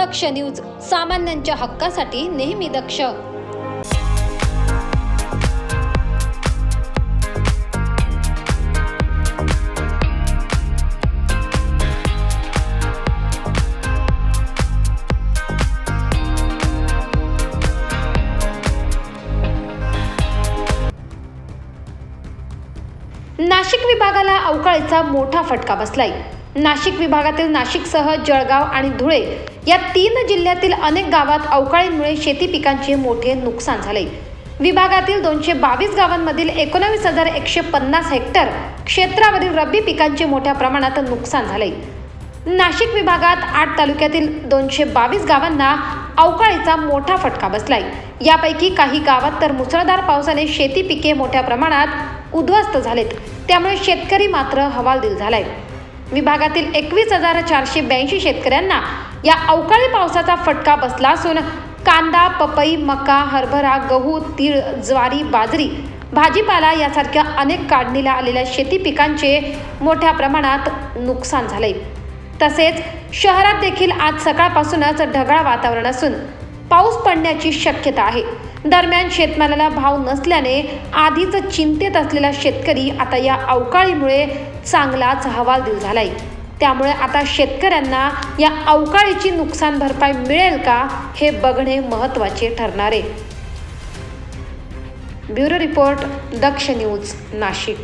दक्ष news सामान्यांच्या हक्कासाठी नेहमी दक्ष. नाशिक विभागाला अवकाळीचा मोठा फटका बसलाय. नाशिक विभागातील नाशिकसह जळगाव आणि धुळे या तीन जिल्ह्यातील अनेक गावात अवकाळीमुळे शेती पिकांचे मोठे नुकसान झाले. विभागातील दोनशे बावीस गावांमधील एकोणावीस हजार एकशे पन्नास हेक्टर क्षेत्रावरील रब्बी पिकांचे मोठ्या प्रमाणात नुकसान झाले. नाशिक विभागात आठ तालुक्यातील दोनशे बावीस गावांना अवकाळीचा मोठा फटका बसलाय. यापैकी काही गावात तर मुसळधार पावसाने शेती पिके मोठ्या प्रमाणात उद्ध्वस्त झालेत. त्यामुळे शेतकरी मात्र हवालदिल झालाय. विभागातील एकवीस हजार चारशे ब्याऐंशी शेतकऱ्यांना या अवकाळी पावसाचा फटका बसला असून कांदा पपई मका हरभरा गहू तीळ ज्वारी बाजरी भाजीपाला यासारख्या अनेक काढणीला आलेल्या शेती पिकांचे मोठ्या प्रमाणात नुकसान झाले तसेच शहरात देखील आज सकाळपासूनच ढगाळ वातावरण असून पाऊस पडण्याची शक्यता आहे. दरम्यान शेतमालाला भाव नसल्याने आधीच चिंतेत असलेला शेतकरी आता या अवकाळीमुळे चांगलाच हवालदिल झालाय. त्यामुळे आता शेतकऱ्यांना या अवकाळीची नुकसान भरपाई मिळेल का हे बघणे महत्त्वाचे ठरणार आहे. Bureau report Daksh news Nashik.